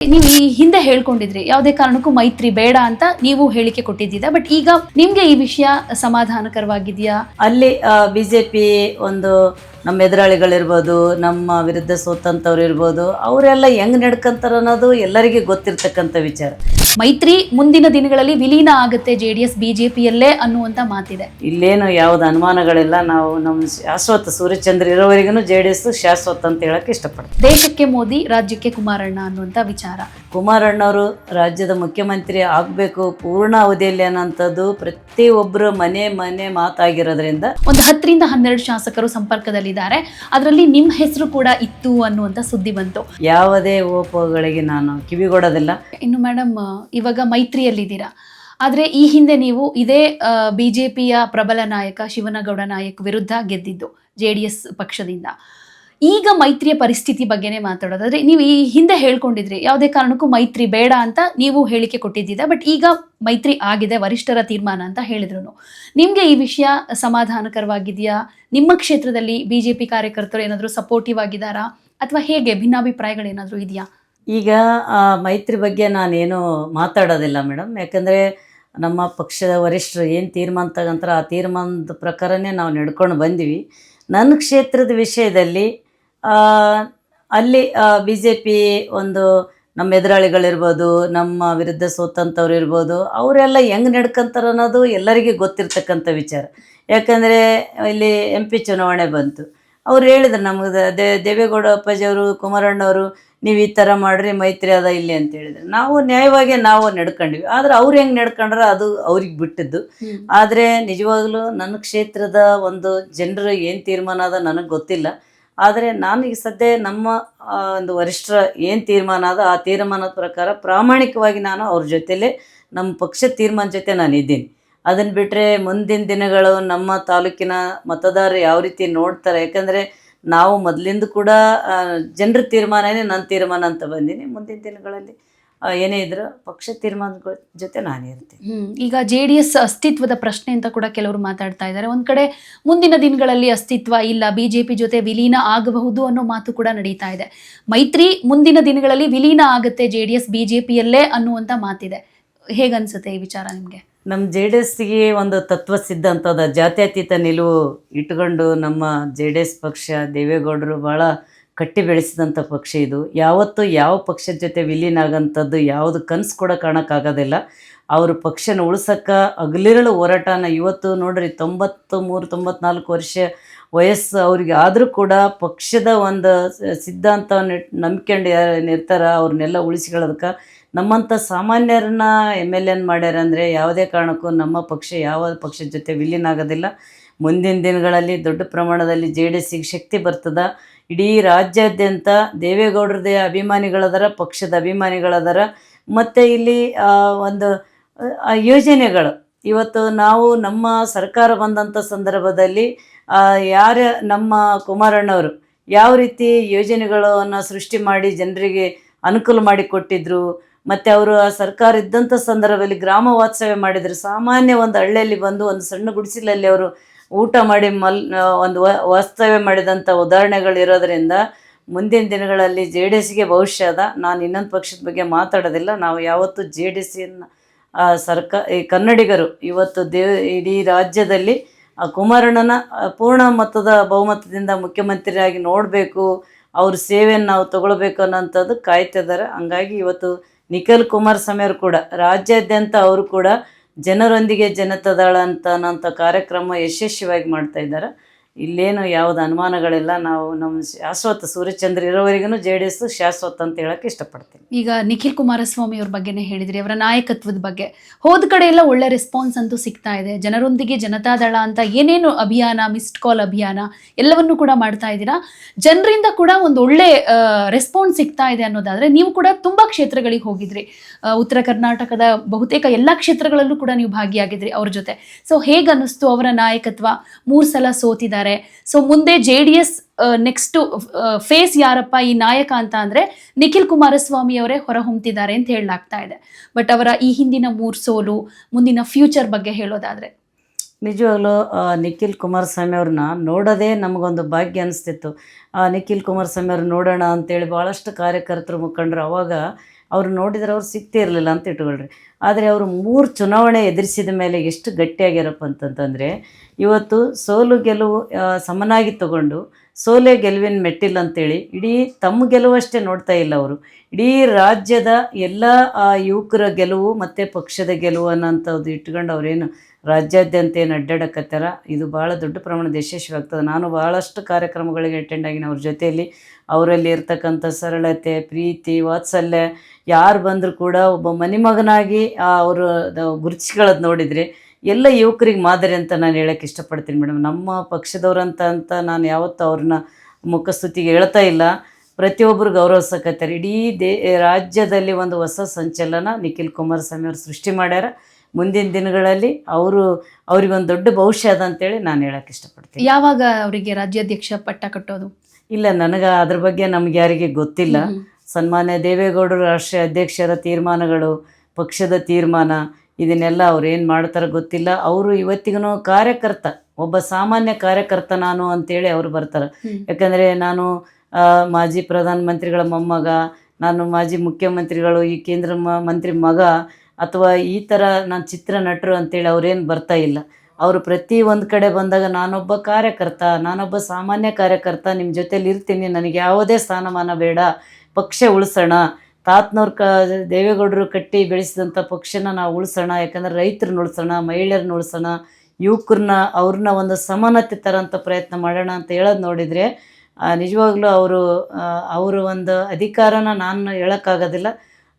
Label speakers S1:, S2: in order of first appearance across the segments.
S1: ನೀವು ಈ ಹಿಂದೆ ಹೇಳ್ಕೊಂಡಿದ್ರಿ ಯಾವುದೇ ಕಾರಣಕ್ಕೂ ಮೈತ್ರಿ ಬೇಡ ಅಂತ ನೀವು ಹೇಳಿಕೆ ಕೊಟ್ಟಿದ್ದೀರಾ? ಬಟ್ ಈಗ ನಿಮ್ಗೆ ಈ ವಿಷಯ ಸಮಾಧಾನಕರವಾಗಿದೆಯಾ?
S2: ಅಲ್ಲಿ ಬಿಜೆಪಿ ಒಂದು ನಮ್ಮ ಎದುರಾಳಿಗಳಿರ್ಬೋದು ನಮ್ಮ ವಿರುದ್ಧ ಸೋತಂಥವ್ರು ಇರ್ಬೋದು ಅವರೆಲ್ಲ ಹೆಂಗ್ ನಡ್ಕಂತಾರ ಅನ್ನೋದು ಎಲ್ಲರಿಗೆ ಗೊತ್ತಿರ್ತಕ್ಕಂಥ ವಿಚಾರ.
S1: ಮೈತ್ರಿ ಮುಂದಿನ ದಿನಗಳಲ್ಲಿ ವಿಲೀನ ಆಗುತ್ತೆ ಜೆ ಡಿ ಎಸ್ ಬಿಜೆಪಿಯಲ್ಲೇ ಅನ್ನುವಂತ ಮಾತಿದೆ.
S2: ಇಲ್ಲೇನು ಯಾವ್ದು ಅನುಮಾನಗಳಿಲ್ಲ ನಾವು ನಮ್ಮ ಶಾಶ್ವತ ಸೂರ್ಯಚಂದ್ರ ಇರೋವರೆಗೂ ಜೆ ಡಿ ಎಸ್ ಶಾಶ್ವತ ಅಂತ ಹೇಳಕ್ಕೆ ಇಷ್ಟಪಡ್ತೀನಿ
S1: ದೇಶಕ್ಕೆ ಮೋದಿ ರಾಜ್ಯಕ್ಕೆ ಕುಮಾರಣ್ಣ ಅನ್ನುವಂತ ವಿಚಾರ.
S2: ಕುಮಾರಣ್ಣವರು ರಾಜ್ಯದ ಮುಖ್ಯಮಂತ್ರಿ ಆಗಬೇಕು ಪೂರ್ಣ ಅವಧಿಯಲ್ಲಿ ಅನ್ನೋಂಥದ್ದು ಪ್ರತಿಯೊಬ್ಬರ ಮನೆ ಮನೆ ಮಾತಾಗಿರೋದ್ರಿಂದ
S1: ಒಂದು ಹತ್ತರಿಂದ ಹನ್ನೆರಡು ಶಾಸಕರು ಸಂಪರ್ಕದಲ್ಲಿದ್ದಾರೆ ಅದರಲ್ಲಿ ನಿಮ್ಮ ಹೆಸರು ಕೂಡ ಇತ್ತು ಅನ್ನುವಂಥ ಸುದ್ದಿ ಬಂತು.
S2: ಯಾವುದೇ ಓಪೋಗಳಿಗೆ ನಾನು ಕಿವಿಗೊಡೋದಿಲ್ಲ
S1: ಇನ್ನು ಮೇಡಮ್ ಇವಾಗ ಮೈತ್ರಿಯಲ್ಲಿದ್ದೀರಾ. ಆದರೆ ಈ ಹಿಂದೆ ನೀವು ಇದೇ ಬಿ ಜೆ ಪಿಯ ಪ್ರಬಲ ನಾಯಕ ಶಿವನಗೌಡ ನಾಯಕ್ ವಿರುದ್ಧ ಗೆದ್ದಿದ್ದು ಜೆ ಡಿ ಎಸ್ ಪಕ್ಷದಿಂದ. ಈಗ ಮೈತ್ರಿಯ ಪರಿಸ್ಥಿತಿ ಬಗ್ಗೆನೇ ಮಾತಾಡೋದಾದ್ರೆ ನೀವು ಈ ಹಿಂದೆ ಹೇಳ್ಕೊಂಡಿದ್ರಿ, ಯಾವುದೇ ಕಾರಣಕ್ಕೂ ಮೈತ್ರಿ ಬೇಡ ಅಂತ ನೀವು ಹೇಳಿಕೆ ಕೊಟ್ಟಿದ್ದೀರಾ, ಬಟ್ ಈಗ ಮೈತ್ರಿ ಆಗಿದೆ, ವರಿಷ್ಠರ ತೀರ್ಮಾನ ಅಂತ ಹೇಳಿದ್ರು ನಿಮಗೆ ಈ ವಿಷಯ ಸಮಾಧಾನಕರವಾಗಿದೆಯಾ? ನಿಮ್ಮ ಕ್ಷೇತ್ರದಲ್ಲಿ ಬಿ ಜೆ ಪಿ ಕಾರ್ಯಕರ್ತರು ಏನಾದರೂ ಸಪೋರ್ಟಿವ್ ಆಗಿದ್ದಾರಾ? ಅಥವಾ ಹೇಗೆ ಭಿನ್ನಾಭಿಪ್ರಾಯಗಳೇನಾದರೂ ಇದೆಯಾ?
S2: ಈಗ ಮೈತ್ರಿ ಬಗ್ಗೆ ನಾನೇನು ಮಾತಾಡೋದಿಲ್ಲ ಮೇಡಮ್. ಯಾಕಂದರೆ ನಮ್ಮ ಪಕ್ಷದ ವರಿಷ್ಠರು ಏನು ತೀರ್ಮಾನ ತಗಂತಾರ ಆ ತೀರ್ಮಾನದ ಪ್ರಕಾರನೇ ನಾವು ನಡ್ಕೊಂಡು ಬಂದೀವಿ. ನನ್ನ ಕ್ಷೇತ್ರದ ವಿಷಯದಲ್ಲಿ ಅಲ್ಲಿ ಬಿ ಜೆ ಪಿ ಒಂದು ನಮ್ಮ ಎದುರಾಳಿಗಳಿರ್ಬೋದು ನಮ್ಮ ವಿರುದ್ಧ ಸೋತಂಥವ್ರು ಇರ್ಬೋದು ಅವರೆಲ್ಲ ಹೆಂಗೆ ನಡ್ಕೊಂತಾರೆ ಅನ್ನೋದು ಎಲ್ಲರಿಗೂ ಗೊತ್ತಿರ್ತಕ್ಕಂಥ ವಿಚಾರ. ಯಾಕಂದರೆ ಇಲ್ಲಿ ಎಂ ಪಿ ಚುನಾವಣೆ ಬಂತು. ಅವ್ರು ಹೇಳಿದ್ರು ನಮಗೆ ದೇ ದೇವೇಗೌಡ ಅಪ್ಪಾಜಿಯವರು ಕುಮಾರಣ್ಣವರು ನೀವು ಈ ಥರ ಮಾಡಿರಿ ಮೈತ್ರಿ ಅದ ಇಲ್ಲಿ ಅಂತ ಹೇಳಿದ್ರು. ನಾವು ನ್ಯಾಯವಾಗಿ ನಾವು ನಡ್ಕೊಂಡ್ವಿ. ಆದ್ರೆ ಅವ್ರು ಹೆಂಗೆ ನಡ್ಕೊಂಡ್ರೆ ಅದು ಅವ್ರಿಗೆ ಬಿಟ್ಟಿದ್ದು. ಆದರೆ ನಿಜವಾಗ್ಲೂ ನನ್ನ ಕ್ಷೇತ್ರದ ಒಂದು ಜನರು ಏನು ತೀರ್ಮಾನ ಅದ ನನಗೆ ಗೊತ್ತಿಲ್ಲ. ಆದರೆ ನಾನು ಈಗ ಸದ್ಯ ನಮ್ಮ ಒಂದು ವರಿಷ್ಠರ ಏನು ತೀರ್ಮಾನ ಅದ, ಆ ತೀರ್ಮಾನದ ಪ್ರಕಾರ ಪ್ರಾಮಾಣಿಕವಾಗಿ ನಾನು ಅವ್ರ ಜೊತೆಲೇ ನಮ್ಮ ಪಕ್ಷದ ತೀರ್ಮಾನ ಜೊತೆ ನಾನು ಇದ್ದೀನಿ. ಅದನ್ನು ಬಿಟ್ಟರೆ ಮುಂದಿನ ದಿನಗಳು ನಮ್ಮ ತಾಲೂಕಿನ ಮತದಾರರು ಯಾವ ರೀತಿ ನೋಡ್ತಾರೆ, ಯಾಕಂದರೆ ನಾವು ಮೊದಲಿಂದ ಕೂಡ ಜನರ ತೀರ್ಮಾನನೇ ನನ್ನ ತೀರ್ಮಾನ ಅಂತ ಬಂದೀನಿ. ಮುಂದಿನ ದಿನಗಳಲ್ಲಿ ಏನೇ ಇದ್ರು ಪಕ್ಷ ತೀರ್ಮಾನಗಳ ಜೊತೆ ನಾನೇ ಇರ್ತೀನಿ.
S1: ಈಗ ಜೆ ಡಿ ಎಸ್ ಅಸ್ತಿತ್ವದ ಪ್ರಶ್ನೆ ಅಂತ ಕೂಡ ಕೆಲವರು ಮಾತಾಡ್ತಾ ಇದ್ದಾರೆ. ಒಂದ್ ಕಡೆ ಮುಂದಿನ ದಿನಗಳಲ್ಲಿ ಅಸ್ತಿತ್ವ ಇಲ್ಲ ಬಿಜೆಪಿ ಜೊತೆ ವಿಲೀನ ಆಗಬಹುದು ಅನ್ನೋ ಮಾತು ಕೂಡ ನಡೀತಾ ಇದೆ. ಮೈತ್ರಿ ಮುಂದಿನ ದಿನಗಳಲ್ಲಿ ವಿಲೀನ ಆಗುತ್ತೆ ಜೆ ಡಿ ಎಸ್ ಬಿಜೆಪಿಯಲ್ಲೇ ಅನ್ನುವಂತ ಮಾತಿದೆ. ಹೇಗನ್ಸುತ್ತೆ ಈ ವಿಚಾರ ನಿಮ್ಗೆ?
S2: ನಮ್ಮ ಜೆ ಡಿ ಎಸ್ಗೆ ಒಂದು ತತ್ವ ಸಿದ್ಧಾಂತದ ಜಾತ್ಯತೀತ ನಿಲುವು ಇಟ್ಕೊಂಡು ನಮ್ಮ ಜೆ ಡಿ ಎಸ್ ಪಕ್ಷ ದೇವೇಗೌಡರು ಭಾಳ ಕಟ್ಟಿ ಬೆಳೆಸಿದಂಥ ಪಕ್ಷ ಇದು. ಯಾವತ್ತೂ ಯಾವ ಪಕ್ಷದ ಜೊತೆ ವಿಲೀನ ಆಗೋಂಥದ್ದು ಯಾವುದು ಕನಸು ಕೂಡ ಕಾಣೋಕ್ಕಾಗೋದಿಲ್ಲ. ಅವರು ಪಕ್ಷನ ಉಳಿಸೋಕ್ಕೆ ಅಗಲಿರಳು ಹೋರಾಟನ ಇವತ್ತು ನೋಡ್ರಿ ತೊಂಬತ್ತು ಮೂರು ತೊಂಬತ್ನಾಲ್ಕು ವರ್ಷ ವಯಸ್ಸು ಅವ್ರಿಗೆ ಆದರೂ ಕೂಡ ಪಕ್ಷದ ಒಂದು ಸಿದ್ಧಾಂತವನ್ನು ನಂಬ್ಕೊಂಡು ಯಾರು ಇರ್ತಾರ ಅವ್ರನ್ನೆಲ್ಲ ಉಳಿಸ್ಕೊಳ್ಳೋದಕ್ಕೆ ನಮ್ಮಂಥ ಸಾಮಾನ್ಯರನ್ನ ಎಂ ಎಲ್ ಎನ್ ಮಾಡ್ಯಾರ ಅಂದರೆ ಯಾವುದೇ ಕಾರಣಕ್ಕೂ ನಮ್ಮ ಪಕ್ಷ ಯಾವ ಪಕ್ಷದ ಜೊತೆ ವಿಲೀನ ಆಗೋದಿಲ್ಲ. ಮುಂದಿನ ದಿನಗಳಲ್ಲಿ ದೊಡ್ಡ ಪ್ರಮಾಣದಲ್ಲಿ ಜೆ ಡಿ ಎಸ್ಸಿಗೆ ಶಕ್ತಿ ಬರ್ತದ. ಇಡೀ ರಾಜ್ಯಾದ್ಯಂತ ದೇವೇಗೌಡರದೇ ಅಭಿಮಾನಿಗಳದರ, ಪಕ್ಷದ ಅಭಿಮಾನಿಗಳದರ, ಮತ್ತು ಇಲ್ಲಿ ಒಂದು ಯೋಜನೆಗಳು. ಇವತ್ತು ನಾವು ನಮ್ಮ ಸರ್ಕಾರ ಬಂದಂಥ ಸಂದರ್ಭದಲ್ಲಿ ಯಾರ, ನಮ್ಮ ಕುಮಾರಣ್ಣವರು ಯಾವ ರೀತಿ ಯೋಜನೆಗಳನ್ನು ಸೃಷ್ಟಿ ಮಾಡಿ ಜನರಿಗೆ ಅನುಕೂಲ ಮಾಡಿ ಕೊಟ್ಟಿದ್ರು ಮತ್ತು ಅವರು ಆ ಸರ್ಕಾರ ಇದ್ದಂಥ ಸಂದರ್ಭದಲ್ಲಿ ಗ್ರಾಮ ವಾತ್ಸವ್ಯ ಮಾಡಿದರು ಸಾಮಾನ್ಯ ಒಂದು ಹಳ್ಳಿಯಲ್ಲಿ ಬಂದು ಒಂದು ಸಣ್ಣ ಗುಡಿಸಲಲ್ಲಿ ಅವರು ಊಟ ಮಾಡಿ ಮಲ್ ಒಂದು ವಾಸ್ತವ್ಯ ಮಾಡಿದಂಥ ಉದಾಹರಣೆಗಳು ಇರೋದರಿಂದ ಮುಂದಿನ ದಿನಗಳಲ್ಲಿ ಜೆ ಡಿ ಎಸ್ಗೆ ಭವಿಷ್ಯದ ನಾನು ಇನ್ನೊಂದು ಪಕ್ಷದ ಬಗ್ಗೆ ಮಾತಾಡೋದಿಲ್ಲ. ನಾವು ಯಾವತ್ತೂ ಜೆ ಡಿ ಸಿಯನ್ನು ಸರ್ಕಾರ ಈ ಕನ್ನಡಿಗರು ಇವತ್ತು ದೇ, ಇಡೀ ರಾಜ್ಯದಲ್ಲಿ, ಆ, ಕುಮಾರಣ್ಣನ ಪೂರ್ಣ ಮತದ ಬಹುಮತದಿಂದ ಮುಖ್ಯಮಂತ್ರಿಯಾಗಿ ನೋಡಬೇಕು, ಅವ್ರ ಸೇವೆಯನ್ನು ನಾವು ತಗೊಳ್ಬೇಕು ಅನ್ನೋಂಥದ್ದು ಕಾಯ್ತಿದ್ದಾರೆ ಹಂಗಾಗಿ ಇವತ್ತು ನಿಖಿಲ್ ಕುಮಾರಸ್ವಾಮಿ ಅವರು ಕೂಡ, ರಾಜ್ಯಾದ್ಯಂತ ಅವರು ಕೂಡ ಜನರೊಂದಿಗೆ ಜನತದಾಳ ಅಂತ ಅನ್ನೋಂಥ ಕಾರ್ಯಕ್ರಮ ಯಶಸ್ವಿಯಾಗಿ ಮಾಡ್ತಾ ಇದ್ದಾರೆ. ಇಲ್ಲೇನು ಯಾವುದು ಅನುಮಾನಗಳಿಲ್ಲ ನಾವು ನಮ್ಮ ಶಾಶ್ವತ ಸೂರ್ಯಚಂದ್ರ ಇರೋವರೆಗೂ ಜೆ ಡಿ ಎಸ್ ಶಾಶ್ವತ ಅಂತ ಹೇಳಕ್ಕೆ ಇಷ್ಟಪಡ್ತೀನಿ.
S1: ಈಗ ನಿಖಿಲ್ ಕುಮಾರಸ್ವಾಮಿ ಅವ್ರ ಬಗ್ಗೆನೇ ಹೇಳಿದ್ರಿ, ಅವರ ನಾಯಕತ್ವದ ಬಗ್ಗೆ. ಹೋದ ಕಡೆ ಎಲ್ಲ ಒಳ್ಳೆ ರೆಸ್ಪಾನ್ಸ್ ಅಂತೂ ಸಿಗ್ತಾ ಇದೆ. ಜನರೊಂದಿಗೆ ಜನತಾದಳ ಅಂತ ಏನೇನು ಅಭಿಯಾನ ಮಿಸ್ಡ್ ಕಾಲ್ ಅಭಿಯಾನ ಎಲ್ಲವನ್ನು ಕೂಡ ಮಾಡ್ತಾ ಇದ್ದೀರಾ? ಜನರಿಂದ ಕೂಡ ಒಂದು ಒಳ್ಳೆ ರೆಸ್ಪಾನ್ಸ್ ಸಿಗ್ತಾ ಇದೆ ಅನ್ನೋದಾದ್ರೆ ನೀವು ಕೂಡ ತುಂಬಾ ಕ್ಷೇತ್ರಗಳಿಗೆ ಹೋಗಿದ್ರಿ. ಉತ್ತರ ಕರ್ನಾಟಕದ ಬಹುತೇಕ ಎಲ್ಲ ಕ್ಷೇತ್ರಗಳಲ್ಲೂ ಕೂಡ ನೀವು ಭಾಗಿಯಾಗಿದ್ರಿ ಅವ್ರ ಜೊತೆ. ಸೊ ಹೇಗೆ ಅನ್ನಿಸ್ತು ಅವರ ನಾಯಕತ್ವ? ಮೂರು ಸಲ ಸೋತಿದ್ದಾರೆ ಸೊ ಮುಂದೆ J D S next phase ಯಾರಪ್ಪ ಈ ನಾಯಕ ಅಂತ ಅಂದ್ರೆ ನಿಖಿಲ್ ಕುಮಾರಸ್ವಾಮಿ ಅವರೇ ಹೊರಹೊಮ್ತಿದ್ದಾರೆ ಅಂತ ಹೇಳಲಾಗ್ತಾ ಇದೆ. ಬಟ್ ಅವರ ಈ ಹಿಂದಿನ ಮೂರ್ ಸೋಲು, ಮುಂದಿನ ಫ್ಯೂಚರ್ ಬಗ್ಗೆ ಹೇಳೋದಾದ್ರೆ.
S2: ನಿಜವಾಗ್ಲೂ ನಿಖಿಲ್ ಕುಮಾರಸ್ವಾಮಿ ಅವ್ರನ್ನ ನೋಡೋದೇ ನಮಗೊಂದು ಭಾಗ್ಯ ಅನಿಸ್ತಿತ್ತು. ನಿಖಿಲ್ ಕುಮಾರಸ್ವಾಮಿ ಅವ್ರನ್ನ ನೋಡೋಣ ಅಂತೇಳಿ ಭಾಳಷ್ಟು ಕಾರ್ಯಕರ್ತರು ಮುಖಂಡರು ಅವಾಗ ಅವ್ರು ನೋಡಿದ್ರೆ ಅವ್ರು ಸಿಗ್ತೇ ಇರಲಿಲ್ಲ ಅಂತ ಇಟ್ಕೊಳ್ರಿ. ಆದರೆ ಅವರು ಮೂರು ಚುನಾವಣೆ ಎದುರಿಸಿದ ಮೇಲೆ ಎಷ್ಟು ಗಟ್ಟಿಯಾಗಿರಪ್ಪ ಅಂತಂತಂದರೆ, ಇವತ್ತು ಸೋಲು ಗೆಲುವು ಸಮನಾಗಿ ತಗೊಂಡು ಸೋಲೆ ಗೆಲುವಿನ ಮೆಟ್ಟಿಲ್ಲ ಅಂತೇಳಿ ಇಡೀ ತಮ್ಮ ಗೆಲುವಷ್ಟೇ ನೋಡ್ತಾ ಇಲ್ಲ ಅವರು. ಇಡೀ ರಾಜ್ಯದ ಎಲ್ಲ ಯುವಕರ ಗೆಲುವು ಮತ್ತು ಪಕ್ಷದ ಗೆಲುವು ಅನ್ನೋಂಥದ್ದು ಇಟ್ಕೊಂಡು ಅವರೇನು ರಾಜ್ಯಾದ್ಯಂತ ಏನು ಅಡ್ಡಾಡಕತ್ತಾರ? ಇದು ಭಾಳ ದೊಡ್ಡ ಪ್ರಮಾಣದ ಯಶಸ್ವಿ ಆಗ್ತದೆ. ನಾನು ಭಾಳಷ್ಟು ಕಾರ್ಯಕ್ರಮಗಳಿಗೆ ಅಟೆಂಡ್ ಆಗಿನ ಅವ್ರ ಜೊತೆಯಲ್ಲಿ ಅವರಲ್ಲಿ ಇರ್ತಕ್ಕಂಥ ಸರಳತೆ, ಪ್ರೀತಿ, ವಾತ್ಸಲ್ಯ ಯಾರು ಬಂದರೂ ಕೂಡ ಒಬ್ಬ ಮನಿಮಗನಾಗಿ ಅವರು ಗುರುತಿಸ್ಕೊಳ್ಳೋದು ನೋಡಿದರೆ ಎಲ್ಲ ಯುವಕರಿಗೆ ಮಾದರಿ ಅಂತ ನಾನು ಹೇಳೋಕ್ಕೆ ಇಷ್ಟಪಡ್ತೀನಿ ಮೇಡಮ್ ನಮ್ಮ ಪಕ್ಷದವ್ರಂತ ಅಂತ ನಾನು ಯಾವತ್ತೂ ಅವ್ರನ್ನ ಮುಖಸ್ತುತಿಗೆ ಹೇಳ್ತಾ ಇಲ್ಲ. ಪ್ರತಿಯೊಬ್ಬರು ಗೌರವಿಸಕತ್ತಾರೆ ಇಡೀ ದೇ ರಾಜ್ಯದಲ್ಲಿ ಒಂದು ಹೊಸ ಸಂಚಲನ ನಿಖಿಲ್ ಕುಮಾರಸ್ವಾಮಿ ಅವರು ಸೃಷ್ಟಿ ಮಾಡ್ಯಾರ. ಮುಂದಿನ ದಿನಗಳಲ್ಲಿ ಅವರು ಅವರಿಗೊಂದು ದೊಡ್ಡ ಭವಿಷ್ಯ ಅದ ಅಂತೇಳಿ ನಾನು ಹೇಳಕ್ಕೆ ಇಷ್ಟಪಡ್ತೀನಿ.
S1: ಯಾವಾಗ ಅವರಿಗೆ ರಾಜ್ಯಾಧ್ಯಕ್ಷ ಪಟ್ಟ ಕಟ್ಟೋದು?
S2: ಇಲ್ಲ ನನಗೆ ಅದ್ರ ಬಗ್ಗೆ ನಮ್ಗೆ ಯಾರಿಗೆ ಗೊತ್ತಿಲ್ಲ. ಸನ್ಮಾನ್ಯ ದೇವೇಗೌಡರು ರಾಷ್ಟ್ರೀಯ ಅಧ್ಯಕ್ಷರ ತೀರ್ಮಾನಗಳು ಪಕ್ಷದ ತೀರ್ಮಾನ ಇದನ್ನೆಲ್ಲ ಅವ್ರು ಏನು ಮಾಡ್ತಾರೋ ಗೊತ್ತಿಲ್ಲ. ಅವರು ಇವತ್ತಿಗೂ ಕಾರ್ಯಕರ್ತ ಒಬ್ಬ ಸಾಮಾನ್ಯ ಕಾರ್ಯಕರ್ತ ನಾನು ಅಂತೇಳಿ ಅವರು ಬರ್ತಾರೆ. ಯಾಕಂದರೆ ನಾನು ಮಾಜಿ ಪ್ರಧಾನಮಂತ್ರಿಗಳ ಮೊಮ್ಮಗ ನಾನು ಮಾಜಿ ಮುಖ್ಯಮಂತ್ರಿಗಳು ಈ ಕೇಂದ್ರ ಮ- ಮಂತ್ರಿ ಮಗ ಅಥವಾ ಈ ಥರ ನಾನು ಚಿತ್ರ ನಟರು ಅಂತೇಳಿ ಅವ್ರೇನು ಬರ್ತಾ ಇಲ್ಲ. ಅವರು ಪ್ರತಿ ಒಂದು ಕಡೆ ಬಂದಾಗ ನಾನೊಬ್ಬ ಕಾರ್ಯಕರ್ತ, ನಾನೊಬ್ಬ ಸಾಮಾನ್ಯ ಕಾರ್ಯಕರ್ತ ನಿಮ್ಮ ಜೊತೆಲಿ ಇರ್ತೀನಿ, ನನಗೆ ಯಾವುದೇ ಸ್ಥಾನಮಾನ ಬೇಡ, ಪಕ್ಷ ಉಳಿಸೋಣ, ತಾತ್ನವ್ರ ಕ, ದೇವೇಗೌಡರು ಕಟ್ಟಿ ಬೆಳೆಸಿದಂಥ ಪಕ್ಷನ ನಾವು ಉಳಿಸೋಣ, ಯಾಕಂದ್ರೆ ರೈತರನ್ನ ಉಳಿಸೋಣ ಮಹಿಳೆಯರನ್ನ ಉಳಿಸೋಣ ಯುವಕರನ್ನ ಅವ್ರನ್ನ ಒಂದು ಸಮಾನತೆ ತರೋಂಥ ಪ್ರಯತ್ನ ಮಾಡೋಣ ಅಂತ ಹೇಳೋದು ನೋಡಿದರೆ ನಿಜವಾಗ್ಲೂ ಅವರು ಅವರು ಒಂದು ಅಧಿಕಾರನ ನಾನು ಹೇಳೋಕ್ಕಾಗೋದಿಲ್ಲ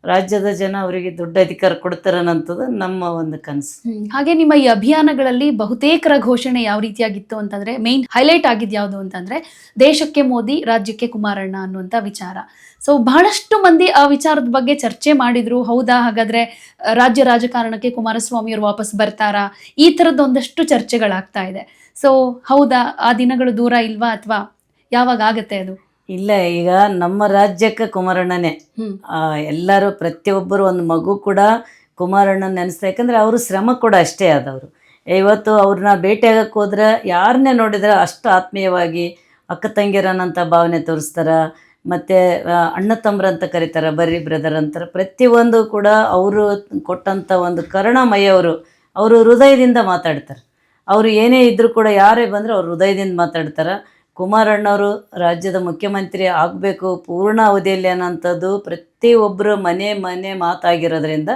S2: ರಾಜ್ಯದ ಜನ ಅವರಿಗೆ ದೊಡ್ಡ ಅಧಿಕಾರ ಕೊಡ್ತಾರನ್ನಂಥದ್ದು ನಮ್ಮ ಒಂದು ಕನಸು.
S1: ಹಾಗೆ ನಿಮ್ಮ ಈ ಅಭಿಯಾನಗಳಲ್ಲಿ ಬಹುತೇಕರ ಘೋಷಣೆ ಯಾವ ರೀತಿಯಾಗಿತ್ತು ಅಂತಂದ್ರೆ ಮೇನ್ ಹೈಲೈಟ್ ಆಗಿದ್ ಯಾವುದು ಅಂತಂದ್ರೆ, ದೇಶಕ್ಕೆ ಮೋದಿ, ರಾಜ್ಯಕ್ಕೆ ಕುಮಾರಣ್ಣ ಅನ್ನುವಂತ ವಿಚಾರ. ಸೊ ಬಹಳಷ್ಟು ಮಂದಿ ಆ ವಿಚಾರದ ಬಗ್ಗೆ ಚರ್ಚೆ ಮಾಡಿದ್ರು. ಹೌದಾ? ಹಾಗಾದ್ರೆ ರಾಜ್ಯ ರಾಜಕಾರಣಕ್ಕೆ ಕುಮಾರಸ್ವಾಮಿ ಅವರು ವಾಪಸ್ ಬರ್ತಾರಾ? ಈ ತರದ ಒಂದಷ್ಟು ಚರ್ಚೆಗಳಾಗ್ತಾ ಇದೆ. ಸೊ ಹೌದಾ? ಆ ದಿನಗಳು ದೂರ ಇಲ್ವಾ ಅಥವಾ ಯಾವಾಗ ಆಗತ್ತೆ ಅದು?
S2: ಇಲ್ಲ ಈಗ ನಮ್ಮ ರಾಜ್ಯಕ್ಕೆ ಕುಮಾರಣ್ಣನೇ. ಎಲ್ಲರೂ ಪ್ರತಿಯೊಬ್ಬರು ಒಂದು ಮಗು ಕೂಡ ಕುಮಾರಣ್ಣನ ನೆನೆಸ್ತಾ ಯಾಕಂದರೆ ಅವರು ಶ್ರಮ ಕೂಡ ಅಷ್ಟೇ ಆದವರು. ಇವತ್ತು ಅವ್ರನ್ನ ಭೇಟಿಯಾಗಕ್ಕೆ ಹೋದ್ರೆ ಯಾರನ್ನೇ ನೋಡಿದ್ರೆ ಅಷ್ಟು ಆತ್ಮೀಯವಾಗಿ ಅಕ್ಕ ತಂಗಿರನ್ನಂಥ ಭಾವನೆ ತೋರಿಸ್ತಾರೆ ಮತ್ತು ಅಣ್ಣ ತಮ್ಮರಂತ ಕರೀತಾರೆ ಬರ್ರಿ ಬ್ರದರ್ ಅಂತಾರೆ. ಪ್ರತಿಯೊಂದು ಕೂಡ ಅವರು ಕೊಟ್ಟಂಥ ಒಂದು ಕರುಣಮಯವರು ಅವರು ಹೃದಯದಿಂದ ಮಾತಾಡ್ತಾರೆ. ಅವರು ಏನೇ ಇದ್ದರೂ ಕೂಡ ಯಾರೇ ಬಂದರೂ ಅವ್ರು ಹೃದಯದಿಂದ ಮಾತಾಡ್ತಾರೆ. ಕುಮಾರಣ್ಣವರು ರಾಜ್ಯದ ಮುಖ್ಯಮಂತ್ರಿ ಆಗಬೇಕು ಪೂರ್ಣ ಅವಧಿಯಲ್ಲಿ ಅನ್ನೋಂಥದ್ದು ಪ್ರತಿಯೊಬ್ಬರ ಮನೆ ಮನೆ ಮಾತಾಗಿರೋದ್ರಿಂದ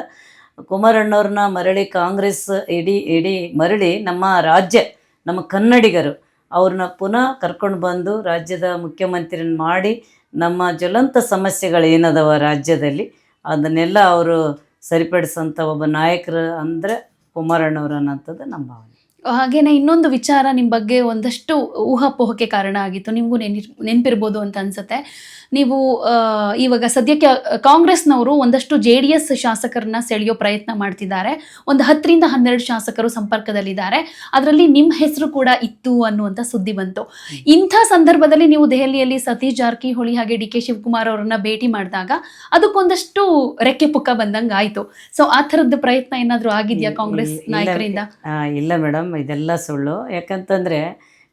S2: ಕುಮಾರಣ್ಣವ್ರನ್ನ ಮರಳಿ ಕಾಂಗ್ರೆಸ್ ಇಡೀ ಇಡೀ ಮರಳಿ ನಮ್ಮ ರಾಜ್ಯ, ನಮ್ಮ ಕನ್ನಡಿಗರು ಅವ್ರನ್ನ ಪುನಃ ಕರ್ಕೊಂಡು ಬಂದು ರಾಜ್ಯದ ಮುಖ್ಯಮಂತ್ರಿನ ಮಾಡಿ ನಮ್ಮ ಜ್ವಲಂತ ಸಮಸ್ಯೆಗಳು ಏನದವ ರಾಜ್ಯದಲ್ಲಿ ಅದನ್ನೆಲ್ಲ ಅವರು ಸರಿಪಡಿಸೋಂಥ ಒಬ್ಬ ನಾಯಕರು ಅಂದರೆ ಕುಮಾರಣ್ಣವ್ರು ಅನ್ನೋಂಥದ್ದು ನಮ್ಮ ಭಾವನೆ.
S1: ಹಾಗೇನೆ ಇನ್ನೊಂದು ವಿಚಾರ ನಿಮ್ಮ ಬಗ್ಗೆ ಒಂದಷ್ಟು ಊಹಾಪೋಹಕ್ಕೆ ಕಾರಣ ಆಗಿತ್ತು. ನಿಮಗೂ ನೆನಿ ನೆನಪಿರ್ಬೋದು ಅಂತ ಅನ್ಸುತ್ತೆ. ನೀವು ಇವಾಗ ಸದ್ಯಕ್ಕೆ ಕಾಂಗ್ರೆಸ್ನವರು ಒಂದಷ್ಟು ಜೆ ಡಿ ಎಸ್ ಶಾಸಕರನ್ನ ಸೆಳೆಯೋ ಪ್ರಯತ್ನ ಮಾಡ್ತಿದ್ದಾರೆ. ಒಂದು ಹತ್ತರಿಂದ ಹನ್ನೆರಡು ಶಾಸಕರು ಸಂಪರ್ಕದಲ್ಲಿದ್ದಾರೆ. ಅದರಲ್ಲಿ ನಿಮ್ಮ ಹೆಸರು ಕೂಡ ಇತ್ತು ಅನ್ನುವಂಥ ಸುದ್ದಿ ಬಂತು. ಇಂಥ ಸಂದರ್ಭದಲ್ಲಿ ನೀವು ದೆಹಲಿಯಲ್ಲಿ ಸತೀಶ್ ಜಾರಕಿಹೊಳಿ ಹಾಗೆ ಡಿ ಕೆ ಶಿವಕುಮಾರ್ ಅವರನ್ನ ಭೇಟಿ ಮಾಡಿದಾಗ ಅದಕ್ಕೊಂದಷ್ಟು ರೆಕ್ಕೆ ಪುಕ್ಕ ಬಂದಂಗೆ ಆಯಿತು ಸೊ ಆ ಥರದ್ದು ಪ್ರಯತ್ನ ಏನಾದರೂ ಆಗಿದೆಯಾ ಕಾಂಗ್ರೆಸ್ ನಾಯಕರಿಂದ?
S2: ಇಲ್ಲ ಮೇಡಮ್ ಇದೆಲ್ಲ ಸುಳ್ಳು. ಯಾಕಂತಂದರೆ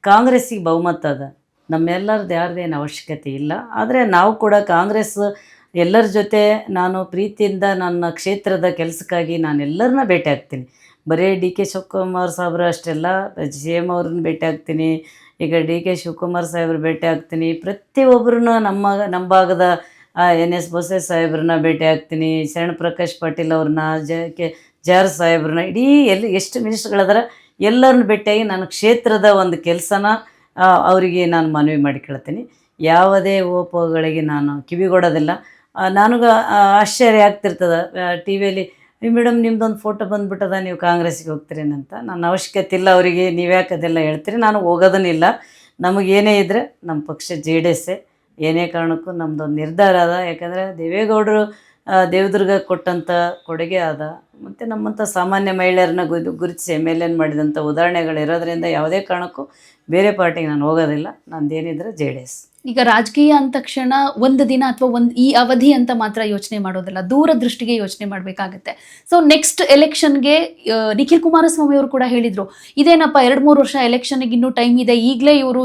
S2: ಕಾಂಗ್ರೆಸ್ಸಿಗೆ ಬಹುಮತ ಅದ. ನಮ್ಮೆಲ್ಲರದ್ದು ಯಾರ್ದೇನು ಅವಶ್ಯಕತೆ ಇಲ್ಲ. ಆದರೆ ನಾವು ಕೂಡ ಕಾಂಗ್ರೆಸ್ ಎಲ್ಲರ ಜೊತೆ ನಾನು ಪ್ರೀತಿಯಿಂದ ನನ್ನ ಕ್ಷೇತ್ರದ ಕೆಲಸಕ್ಕಾಗಿ ನಾನು ಎಲ್ಲರನ್ನ ಭೇಟಿ ಆಗ್ತೀನಿ. ಬರೀ ಡಿ ಕೆ ಶಿವಕುಮಾರ್ ಸಾಹೇಬ್ರು ಅಷ್ಟೆಲ್ಲ, ಜಿ ಎಂ ಅವ್ರನ್ನ ಭೇಟಿ ಆಗ್ತೀನಿ. ಈಗ ಡಿ ಕೆ ಶಿವಕುಮಾರ್ ಸಾಹೇಬ್ರು ಭೇಟಿ ಆಗ್ತೀನಿ. ಪ್ರತಿಯೊಬ್ಬರನ್ನ ನಮ್ಮ ನಮ್ಮ ಭಾಗದ ಎನ್ ಎಸ್ ಬೊಸೆ ಸಾಹೇಬ್ರನ್ನ ಭೇಟಿ ಆಗ್ತೀನಿ. ಶರಣ್ ಪ್ರಕಾಶ್ ಪಾಟೀಲ್ ಅವ್ರನ್ನ, ಜ ಕೆ ಜಾರ್ ಸಾಹೇಬ್ರನ್ನ, ಇಡೀ ಎಲ್ಲಿ ಎಷ್ಟು ಮಿನಿಸ್ಟ್ರುಗಳದಾರ ಎಲ್ಲರನ್ನ ಭೇಟಿಯಾಗಿ ನನ್ನ ಕ್ಷೇತ್ರದ ಒಂದು ಕೆಲಸನ ಅವರಿಗೆ ನಾನು ಮನವಿ ಮಾಡಿಕೊಳ್ತೀನಿ ಯಾವುದೇ ಓಪೋಗಳಿಗೆ ನಾನು ಕಿವಿಗೊಡೋದಿಲ್ಲ. ನನಗೆ ಆಶ್ಚರ್ಯ ಆಗ್ತಿರ್ತದೆ. ಟಿ ವಿಯಲ್ಲಿ ಮೇಡಮ್ ನಿಮ್ಮದೊಂದು ಫೋಟೋ ಬಂದುಬಿಟ್ಟದ, ನೀವು ಕಾಂಗ್ರೆಸ್ಸಿಗೆ ಹೋಗ್ತೀರೇನಂತ ನನ್ನ ಅವಶ್ಯಕತೆ ಇಲ್ಲ ಅವರಿಗೆ, ನೀವು ಯಾಕೆ ಅದೆಲ್ಲ ಹೇಳ್ತೀರಿ. ನಾನು ಹೋಗೋದನ್ನಿಲ್ಲ ನಮಗೇನೇ ಇದ್ದರೆ ನಮ್ಮ ಪಕ್ಷ ಜೆ ಡಿ ಎಸ್ಸೇ ಏನೇ ಕಾರಣಕ್ಕೂ ನಮ್ಮದೊಂದು ನಿರ್ಧಾರ ಅದ. ಯಾಕಂದರೆ ದೇವೇಗೌಡರು ದೇವದುರ್ಗ ಕೊಟ್ಟಂಥ ಕೊಡುಗೆ ಅದ ಮತ್ತು ನಮ್ಮಂಥ ಸಾಮಾನ್ಯ ಮಹಿಳೆಯರನ್ನ ಗುರು, ಗುರುತಿಸಿ ಎಂ ಎಲ್ ಎನ್ ಮಾಡಿದಂಥ ಉದಾಹರಣೆಗಳಿರೋದ್ರಿಂದ ಯಾವುದೇ ಕಾರಣಕ್ಕೂ ಬೇರೆ ಪಾರ್ಟಿಗೆ ನಾನು ಹೋಗೋದಿಲ್ಲ. ನಂದೇನಿದ್ರೆ ಜೆ ಡಿ ಎಸ್.
S1: ಈಗ ರಾಜಕೀಯ ಅಂದ ತಕ್ಷಣ ಒಂದು ದಿನ ಅಥವಾ ಒಂದು ಈ ಅವಧಿ ಅಂತ ಮಾತ್ರ ಯೋಚನೆ ಮಾಡೋದಲ್ಲ. ದೂರದೃಷ್ಟಿಗೆ ಯೋಚನೆ ಮಾಡಬೇಕಾಗತ್ತೆ. ಸೊ ನೆಕ್ಸ್ಟ್ ಎಲೆಕ್ಷನ್ಗೆ ನಿಖಿಲ್ ಕುಮಾರಸ್ವಾಮಿ ಅವರು ಕೂಡ ಹೇಳಿದರು, ಇದೇನಪ್ಪ, ಎರಡು ಮೂರು ವರ್ಷ ಎಲೆಕ್ಷನ್ಗೆ ಇನ್ನೂ ಟೈಮ್ ಇದೆ. ಈಗಲೇ ಇವರು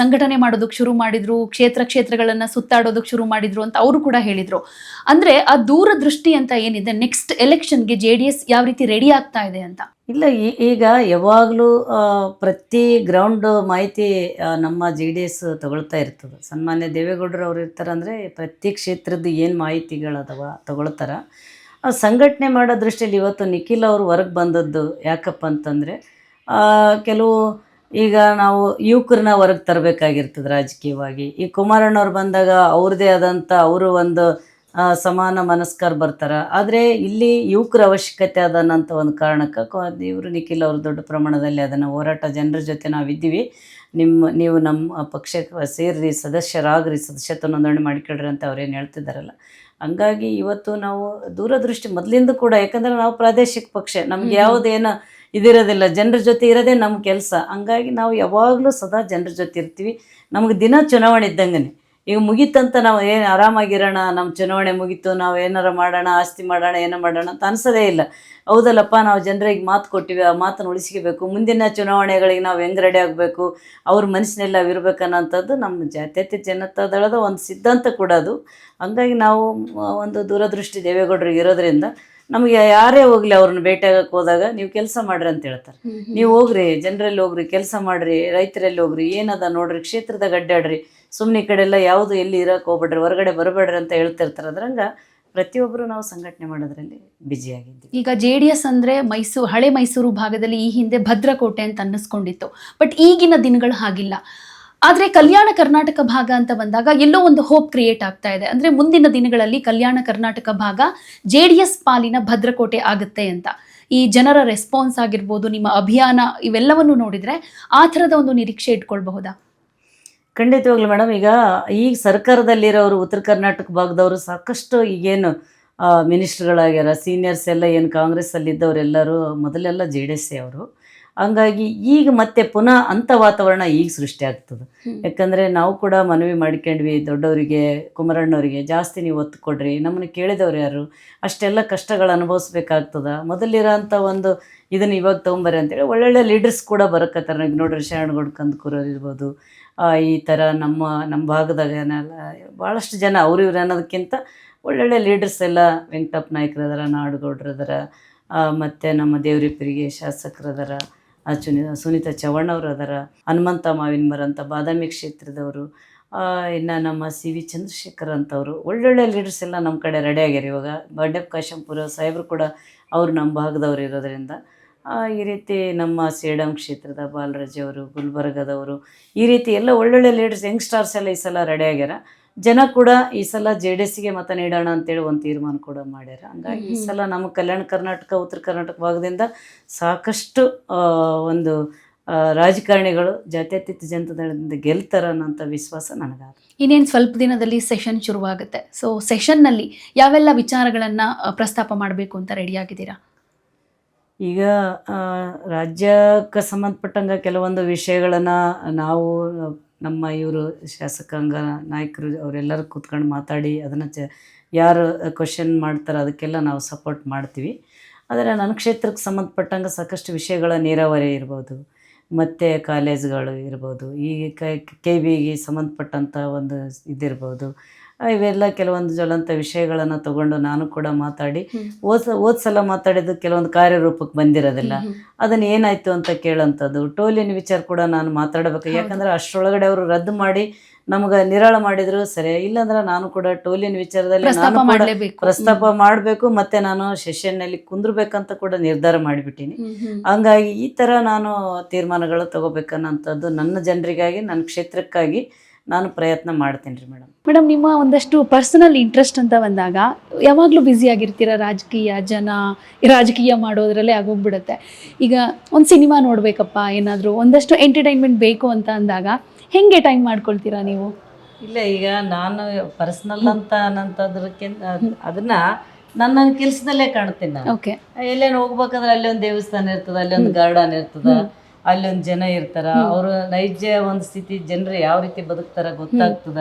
S1: ಸಂಘಟನೆ ಮಾಡೋದಕ್ಕೆ ಶುರು ಮಾಡಿದರು, ಕ್ಷೇತ್ರ ಕ್ಷೇತ್ರಗಳನ್ನು ಸುತ್ತಾಡೋದಕ್ಕೆ ಶುರು ಮಾಡಿದರು ಅಂತ ಅವರು ಕೂಡ ಹೇಳಿದರು. ಅಂದರೆ ಆ ದೂರದೃಷ್ಟಿ ಅಂತ ಏನಿದೆ ನೆಕ್ಸ್ಟ್ ಎಲೆಕ್ಷನ್ಗೆ ಜೆ ಡಿ ಎಸ್ ಯಾವ ರೀತಿ ರೆಡಿ ಆಗ್ತಾ ಇದೆ ಅಂತ.
S2: ಇಲ್ಲ ಈಗ ಯಾವಾಗಲೂ ಪ್ರತಿ ಗ್ರೌಂಡ್ ಮಾಹಿತಿ ನಮ್ಮ ಜಿ ಡಿ ಎಸ್ ತಗೊಳ್ತಾ ಇರ್ತದೆ. ಸನ್ಮಾನ್ಯ ದೇವೇಗೌಡರು ಅವ್ರು ಇರ್ತಾರಂದರೆ ಪ್ರತಿ ಕ್ಷೇತ್ರದ ಏನು ಮಾಹಿತಿಗಳದವ ತಗೊಳ್ತಾರ. ಸಂಘಟನೆ ಮಾಡೋ ದೃಷ್ಟಿಯಲ್ಲಿ ಇವತ್ತು ನಿಖಿಲ್ ಅವರು ಹೊರಗೆ ಬಂದದ್ದು ಯಾಕಪ್ಪ ಅಂತಂದರೆ ಕೆಲವು, ಈಗ ನಾವು ಯುವಕರನ್ನ ಹೊರಗೆ ತರಬೇಕಾಗಿರ್ತದೆ ರಾಜಕೀಯವಾಗಿ. ಈ ಕುಮಾರಣ್ಣವ್ರು ಬಂದಾಗ ಅವ್ರದ್ದೇ ಆದಂಥ ಅವರು ಒಂದು ಸಮಾನ ಮನಸ್ಕರು ಬರ್ತಾರೆ. ಆದರೆ ಇಲ್ಲಿ ಯುವಕರ ಅವಶ್ಯಕತೆ ಅದನ್ನಂತ ಒಂದು ಕಾರಣಕ್ಕೆ ಇವರು ನಿಖಿಲ್ ಅವರು ದೊಡ್ಡ ಪ್ರಮಾಣದಲ್ಲಿ ಅದನ್ನು ಹೋರಾಟ ಜನರ ಜೊತೆ ನಾವಿದ್ದೀವಿ. ನಿಮ್ಮ ನೀವು ನಮ್ಮ ಪಕ್ಷಕ್ಕೆ ಸೇರ್ರಿ ಸದಸ್ಯರಾಗ್ರಿ ಸದಸ್ಯತ್ವ ನೋಂದಣಿ ಮಾಡಿಕೊಳ್ರಿ ಅಂತ ಅವ್ರೇನು ಹೇಳ್ತಿದ್ದಾರಲ್ಲ. ಹಂಗಾಗಿ ಇವತ್ತು ನಾವು ದೂರದೃಷ್ಟಿ ಮೊದಲಿಂದ ಕೂಡ ಯಾಕಂದರೆ ನಾವು ಪ್ರಾದೇಶಿಕ ಪಕ್ಷ ನಮ್ಗೆ ಯಾವುದೇನು ಇದಿರೋದಿಲ್ಲ ಜನರ ಜೊತೆ ಇರೋದೇ ನಮ್ಮ ಕೆಲಸ. ಹಂಗಾಗಿ ನಾವು ಯಾವಾಗಲೂ ಸದಾ ಜನರ ಜೊತೆ ಇರ್ತೀವಿ. ನಮಗೆ ದಿನ ಚುನಾವಣೆ ಇದ್ದಂಗೆ ಈಗ ಮುಗೀತಂತ ನಾವು ಏನು ಆರಾಮಾಗಿರೋಣ ನಮ್ಮ ಚುನಾವಣೆ ಮುಗೀತು ನಾವು ಏನಾರ ಮಾಡೋಣ ಆಸ್ತಿ ಮಾಡೋಣ ಏನೋ ಮಾಡೋಣ ಅಂತ ಅನಿಸೋದೇ ಇಲ್ಲ. ಹೌದಲ್ಲಪ್ಪ ನಾವು ಜನರಿಗೆ ಮಾತು ಕೊಟ್ಟಿವಿ ಆ ಮಾತನ್ನು ಉಳಿಸ್ಕೋಬೇಕು. ಮುಂದಿನ ಚುನಾವಣೆಗಳಿಗೆ ನಾವು ಹೆಂಗೆ ರೆಡಿ ಆಗಬೇಕು ಅವ್ರ ಮನಸ್ಸಿನಲ್ಲಿ ನಾವು ಇರ್ಬೇಕನ್ನೋಂಥದ್ದು ನಮ್ಮ ಜಾತ್ಯತೀತ ಜನತಾದಳದ ಒಂದು ಸಿದ್ಧಾಂತ ಕೂಡ ಅದು. ಹಂಗಾಗಿ ನಾವು ಒಂದು ದೂರದೃಷ್ಟಿ ದೇವೇಗೌಡರಿಗೆ ಇರೋದ್ರಿಂದ ನಮಗೆ ಯಾರೇ ಹೋಗಲಿ ಅವ್ರನ್ನ ಭೇಟಿಯಾಗಕ್ಕೆ ಹೋದಾಗ ನೀವು ಕೆಲಸ ಮಾಡ್ರಿ ಅಂತ ಹೇಳ್ತಾರೆ. ನೀವು ಹೋಗ್ರಿ ಜನರಲ್ಲಿ ಹೋಗ್ರಿ ಕೆಲಸ ಮಾಡ್ರಿ ರೈತರಲ್ಲಿ ಹೋಗ್ರಿ ಏನದ ನೋಡ್ರಿ ಕ್ಷೇತ್ರದಾಗ ಅಡ್ಡಾಡ್ರಿ ಸುಮ್ಮನೆ ಈ ಕಡೆಲ್ಲ ಯಾವುದು ಎಲ್ಲಿ ಇರೋಕ್ಕೆ ಹೋಗ್ಬೇಡ್ರಿ, ಹೊರಗಡೆ ಬರಬೇಡ್ರಿ ಅಂತ ಹೇಳ್ತಿರ್ತಾರೆ. ಅದ್ರಂಗ ಪ್ರತಿಯೊಬ್ಬರು ನಾವು ಸಂಘಟನೆ ಮಾಡೋದ್ರಲ್ಲಿ ಬ್ಯುಸಿಯಾಗಿದ್ದೀವಿ
S1: ಈಗ ಜೆ ಡಿ ಎಸ್ ಅಂದರೆ ಮೈಸೂರು, ಹಳೆ ಮೈಸೂರು ಭಾಗದಲ್ಲಿ ಈ ಹಿಂದೆ ಭದ್ರಕೋಟೆ ಅಂತ ಅನ್ನಿಸ್ಕೊಂಡಿತ್ತು. ಬಟ್ ಈಗಿನ ದಿನಗಳು ಹಾಗಿಲ್ಲ. ಆದರೆ ಕಲ್ಯಾಣ ಕರ್ನಾಟಕ ಭಾಗ ಅಂತ ಬಂದಾಗ ಎಲ್ಲೋ ಒಂದು ಹೋಪ್ ಕ್ರಿಯೇಟ್ ಆಗ್ತಾ ಇದೆ. ಅಂದರೆ ಮುಂದಿನ ದಿನಗಳಲ್ಲಿ ಕಲ್ಯಾಣ ಕರ್ನಾಟಕ ಭಾಗ ಜೆ ಡಿ ಎಸ್ ಪಾಲಿನ ಭದ್ರಕೋಟೆ ಆಗುತ್ತೆ ಅಂತ. ಈ ಜನರ ರೆಸ್ಪಾನ್ಸ್ ಆಗಿರ್ಬೋದು, ನಿಮ್ಮ ಅಭಿಯಾನ ಇವೆಲ್ಲವನ್ನು ನೋಡಿದರೆ ಆ ಥರದ ಒಂದು ನಿರೀಕ್ಷೆ ಇಟ್ಕೊಳ್ಬಹುದಾ?
S2: ಖಂಡಿತವಾಗ್ಲೂ ಮೇಡಮ್ ಈಗ ಈಗ ಸರ್ಕಾರದಲ್ಲಿರೋರು ಉತ್ತರ ಕರ್ನಾಟಕ ಭಾಗದವರು ಸಾಕಷ್ಟು ಈಗೇನು ಮಿನಿಸ್ಟ್ರುಗಳಾಗ್ಯಾರ ಸೀನಿಯರ್ಸ್ ಎಲ್ಲ ಏನು ಕಾಂಗ್ರೆಸ್ಸಲ್ಲಿದ್ದವರೆಲ್ಲರೂ ಮೊದಲೆಲ್ಲ ಜೆ ಡಿ ಎಸ್ ಅವರು. ಹಂಗಾಗಿ ಈಗ ಮತ್ತೆ ಪುನಃ ಅಂಥ ವಾತಾವರಣ ಈಗ ಸೃಷ್ಟಿ ಆಗ್ತದೆ. ಯಾಕಂದರೆ ನಾವು ಕೂಡ ಮನವಿ ಮಾಡ್ಕೊಂಡ್ವಿ ದೊಡ್ಡವರಿಗೆ ಕುಮಾರಣ್ಣವರಿಗೆ ಜಾಸ್ತಿ ನೀವು ಒತ್ತು ಕೊಡ್ರಿ ನಮ್ಮನ್ನು ಕೇಳಿದವ್ರು ಯಾರು ಅಷ್ಟೆಲ್ಲ ಕಷ್ಟಗಳು ಅನುಭವಿಸ್ಬೇಕಾಗ್ತದೆ. ಮೊದಲಿರೋಂಥ ಒಂದು ಇದನ್ನು ಇವಾಗ ತೊಗೊಂಬರ್ರಿ ಅಂತೇಳಿ ಒಳ್ಳೊಳ್ಳೆ ಲೀಡರ್ಸ್ ಕೂಡ ಬರಕತ್ತಾರೆ. ಈಗ ನೋಡ್ರಿ ಶರಣಗೌಡ ಕಂದ್ಕೂರವ್ರು ಇರ್ಬೋದು ಈ ಥರ ನಮ್ಮ ನಮ್ಮ ಭಾಗದಾಗ ಏನೆಲ್ಲ ಭಾಳಷ್ಟು ಜನ ಅವ್ರು ಇವ್ರು ಅನ್ನೋದಕ್ಕಿಂತ ಒಳ್ಳೊಳ್ಳೆ ಲೀಡರ್ಸ್ ಎಲ್ಲ ವೆಂಕಟಪ್ಪ ನಾಯ್ಕರು ಅದಾರ ಅದರ ಮತ್ತು ನಮ್ಮ ದೇವ್ರಿಪ್ಪರಿಗೆ ಶಾಸಕರು ಅದಾರ ಆ, ಚುನಿ ಸುನೀತಾ ಚವ್ಹಾಣ್ ಅವರು ಅದಾರ ಹನುಮಂತ ಮಾವಿನ ಮರ ಅಂತ ಬಾದಾಮಿ ಕ್ಷೇತ್ರದವರು ಇನ್ನು ನಮ್ಮ ಸಿ ವಿ ಚಂದ್ರಶೇಖರ್ ಅಂತವರು ಒಳ್ಳೊಳ್ಳೆ ಲೀಡರ್ಸ್ ಎಲ್ಲ ನಮ್ಮ ಕಡೆ ರೆಡಿ ಆಗ್ಯಾರ ಇವಾಗ ಬಂಡೆಪ್ಪ ಕಾಶಂಪುರ ಸಾಹೇಬರು ಕೂಡ ಅವರು ನಮ್ಮ ಭಾಗದವ್ರು ಇರೋದ್ರಿಂದ ಈ ರೀತಿ ನಮ್ಮ ಸೇಡಂ ಕ್ಷೇತ್ರದ ಬಾಲರಾಜ್ ಅವರು ಗುಲ್ಬರ್ಗದವರು ಈ ರೀತಿ ಎಲ್ಲ ಒಳ್ಳೊಳ್ಳೆ ಲೀಡರ್ಸ್ ಯಂಗ್ಸ್ಟಾರ್ಸ್ ಎಲ್ಲ ಈ ಸಲ ರೆಡಿ ಆಗ್ಯಾರ. ಜನ ಕೂಡ ಈ ಸಲ ಜೆ ಡಿ ಎಸ್ಗೆ ಮತ ನೀಡೋಣ ಅಂತೇಳಿ ಒಂದು ತೀರ್ಮಾನ ಕೂಡ ಮಾಡ್ಯಾರ. ಹಂಗಾಗಿ ಈ ಸಲ ನಮ್ಮ ಕಲ್ಯಾಣ ಕರ್ನಾಟಕ ಉತ್ತರ ಕರ್ನಾಟಕ ಭಾಗದಿಂದ ಸಾಕಷ್ಟು ಒಂದು ರಾಜಕಾರಣಿಗಳು ಜಾತ್ಯತೀತ ಜನತಾದಳದಿಂದ ಗೆಲ್ತಾರ ಅನ್ನೋಂಥ ವಿಶ್ವಾಸ ನನಗಾದ.
S1: ಇನ್ನೇನು ಸ್ವಲ್ಪ ದಿನದಲ್ಲಿ ಸೆಷನ್ ಶುರುವಾಗುತ್ತೆ. ಸೊ ಸೆಷನ್ನಲ್ಲಿ ಯಾವೆಲ್ಲ ವಿಚಾರಗಳನ್ನು ಪ್ರಸ್ತಾಪ ಮಾಡಬೇಕು ಅಂತ ರೆಡಿಯಾಗಿದ್ದೀರಾ
S2: ಈಗ ರಾಜ್ಯಕ್ಕೆ ಸಂಬಂಧಪಟ್ಟಂಗೆ ಕೆಲವೊಂದು ವಿಷಯಗಳನ್ನು ನಾವು, ನಮ್ಮ ಇವರು ಶಾಸಕಾಂಗ ನಾಯಕರು ಅವರೆಲ್ಲರೂ ಕೂತ್ಕೊಂಡು ಮಾತಾಡಿ ಅದನ್ನು ಚ, ಯಾರು ಕ್ವಶನ್ ಮಾಡ್ತಾರೋ ಅದಕ್ಕೆಲ್ಲ ನಾವು ಸಪೋರ್ಟ್ ಮಾಡ್ತೀವಿ. ಆದರೆ ನನ್ನ ಕ್ಷೇತ್ರಕ್ಕೆ ಸಂಬಂಧಪಟ್ಟಂಗೆ ಸಾಕಷ್ಟು ವಿಷಯಗಳ ನೀರಾವರಿ ಇರ್ಬೋದು, ಮತ್ತು ಕಾಲೇಜ್ಗಳು ಇರ್ಬೋದು, ಈ ಕೆ ಬಿಗೆ ಸಂಬಂಧಪಟ್ಟಂಥ ಒಂದು ಇದಿರ್ಬೋದು ಇವೆಲ್ಲ ಕೆಲವೊಂದು ಜ್ವಲಂತ ವಿಷಯಗಳನ್ನು ತಗೊಂಡು ನಾನು ಕೂಡ ಮಾತಾಡಿ ಓದ್ಸ ಓದ್ಸಲ ಸಲ ಮಾತಾಡಿದ್ದು ಕೆಲವೊಂದು ಕಾರ್ಯರೂಪಕ್ಕೆ ಬಂದಿರೋದಿಲ್ಲ. ಅದನ್ನ ಏನಾಯ್ತು ಅಂತ ಕೇಳೋಂಥದ್ದು ಟೋಲಿನ ವಿಚಾರ ಕೂಡ ನಾನು ಮಾತಾಡಬೇಕು. ಯಾಕಂದ್ರೆ ಅಷ್ಟರೊಳಗಡೆ ಅವರು ರದ್ದು ಮಾಡಿ ನಮ್ಗೆ ನಿರಾಳ ಮಾಡಿದ್ರು ಸರಿ. ಇಲ್ಲಾಂದ್ರೆ ನಾನು ಕೂಡ ಟೋಲಿನ ವಿಚಾರದಲ್ಲಿ
S1: ಪ್ರಸ್ತಾಪ
S2: ನಾನು ಕೂಡ ಪ್ರಸ್ತಾಪ ಮಾಡಬೇಕು. ಮತ್ತೆ ನಾನು ಸೆಷನ್ನಲ್ಲಿ ಕುಂದ್ರಬೇಕಂತ ಕೂಡ ನಿರ್ಧಾರ ಮಾಡಿಬಿಟ್ಟಿನಿ. ಹಂಗಾಗಿ ಈ ಥರ ನಾನು ತೀರ್ಮಾನಗಳು ತಗೋಬೇಕನ್ನೋಂಥದ್ದು ನನ್ನ ಜನರಿಗಾಗಿ ನನ್ನ ಕ್ಷೇತ್ರಕ್ಕಾಗಿ ನಾನು ಪ್ರಯತ್ನ ಮಾಡ್ತೀನಿ ರೀ ಮೇಡಮ್.
S1: ಮೇಡಮ್ ನಿಮ್ಮ ಒಂದಷ್ಟು ಪರ್ಸನಲ್ ಇಂಟ್ರೆಸ್ಟ್ ಅಂತ ಬಂದಾಗ ಯಾವಾಗಲೂ ಬ್ಯುಸಿ ಆಗಿರ್ತೀರ? ರಾಜಕೀಯ ಜನ ರಾಜಕೀಯ ಮಾಡೋದ್ರಲ್ಲೇ ಆಗೋಗ್ಬಿಡುತ್ತೆ. ಈಗ ಒಂದು ಸಿನಿಮಾ ನೋಡಬೇಕಪ್ಪ ಏನಾದರೂ ಒಂದಷ್ಟು ಎಂಟರ್ಟೈನ್ಮೆಂಟ್ ಬೇಕು ಅಂತ ಅಂದಾಗ ಹೆಂಗೆ ಟೈಮ್ ಮಾಡ್ಕೊಳ್ತೀರಾ ನೀವು?
S2: ಇಲ್ಲ ಈಗ ನಾನು ಪರ್ಸನಲ್ ಅಂತ ಅನ್ನೋಂಥದ್ರಕ್ಕಿಂತ ಅದನ್ನ ನನ್ನ ಕೆಲಸದಲ್ಲೇ ಕಾಣ್ತೀನಿ ನಾನು.
S1: ಓಕೆ
S2: ಎಲ್ಲೇನು ಹೋಗ್ಬೇಕಂದ್ರೆ ಅಲ್ಲಿ ಒಂದು ದೇವಸ್ಥಾನ ಇರ್ತದ ಅಲ್ಲಿ ಒಂದು ಗಾರ್ಡನ್ ಇರ್ತದ. ಅಲ್ಲೊಂದ್ ಜನ ಇರ್ತಾರ. ಅವರು ನೈಜ ಒಂದ್ ಸ್ಥಿತಿ ಜನರು ಯಾವ ರೀತಿ ಬದುಕ್ತಾರ ಗೊತ್ತಾಗ್ತದ.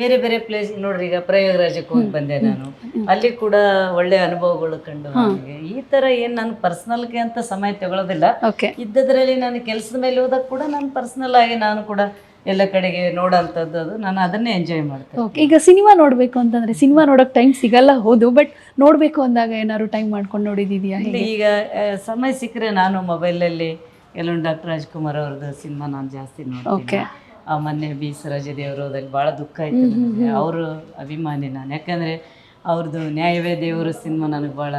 S2: ಬೇರೆ ಬೇರೆ ಪ್ಲೇಸ್ ನೋಡ್ರಿ ಈಗ ಪ್ರಯೋಗರಾಜಕ್ಕೆ ಹೋಗಿ ಬಂದೆ ನಾನು. ಅಲ್ಲಿ ಕೂಡ ಒಳ್ಳೆ ಅನುಭವಗಳು ಕಂಡು ನನಗೆ. ಈ ತರ ಏನ್ ನಾನು ಪರ್ಸನಲ್ಗೆ ಅಂತ ಸಮಯ ತಗೊಳ್ಳೋದಿಲ್ಲ ಇದ್ದದ್ರಲ್ಲಿ ನಾನು ಕೆಲಸದ ಮೇಲೆ ಹೋದಾಗ ಕೂಡ ನಾನು ಪರ್ಸನಲ್ ಆಗಿ ನಾನು ಕೂಡ ಎಲ್ಲ ಕಡೆಗೆ ನೋಡೋಂಥದ್ದು ಅದು. ನಾನು ಅದನ್ನೇ ಎಂಜಾಯ್ ಮಾಡ್ತೇನೆ.
S1: ಓಕೆ. ಈಗ ಸಿನಿಮಾ ನೋಡಬೇಕು ಅಂತಂದ್ರೆ ಸಿನಿಮಾ ನೋಡೋಕೆ ಟೈಮ್ ಸಿಗಲ್ಲ ಹೌದು. ಬಟ್ ನೋಡಬೇಕು ಅಂದಾಗ ಏನಾದ್ರು ಟೈಮ್ ಮಾಡ್ಕೊಂಡು ನೋಡಿದೀಯಾ
S2: ಈಗ ಸಮಯ ಸಿಕ್ಕರೆ ನಾನು ಮೊಬೈಲಲ್ಲಿ ಎಲ್ಲೊಂದು ಡಾಕ್ಟರ್ ರಾಜ್ಕುಮಾರ್ ಅವ್ರದ್ದು ಸಿನಿಮಾ ನಾನು ಜಾಸ್ತಿ ನೋಡ್ತೀನಿ. ಆ ಮೊನ್ನೆ ಬಿ ಸರೋಜದೇವರೋದಲ್ಲಿ ಭಾಳ ದುಃಖ ಆಯ್ತು ನನಗೆ. ಅವರು ಅಭಿಮಾನಿ ನಾನು. ಯಾಕಂದರೆ ಅವ್ರದ್ದು ನ್ಯಾಯವೇ ದೇವರು ಸಿನಿಮಾ ನನಗೆ ಭಾಳ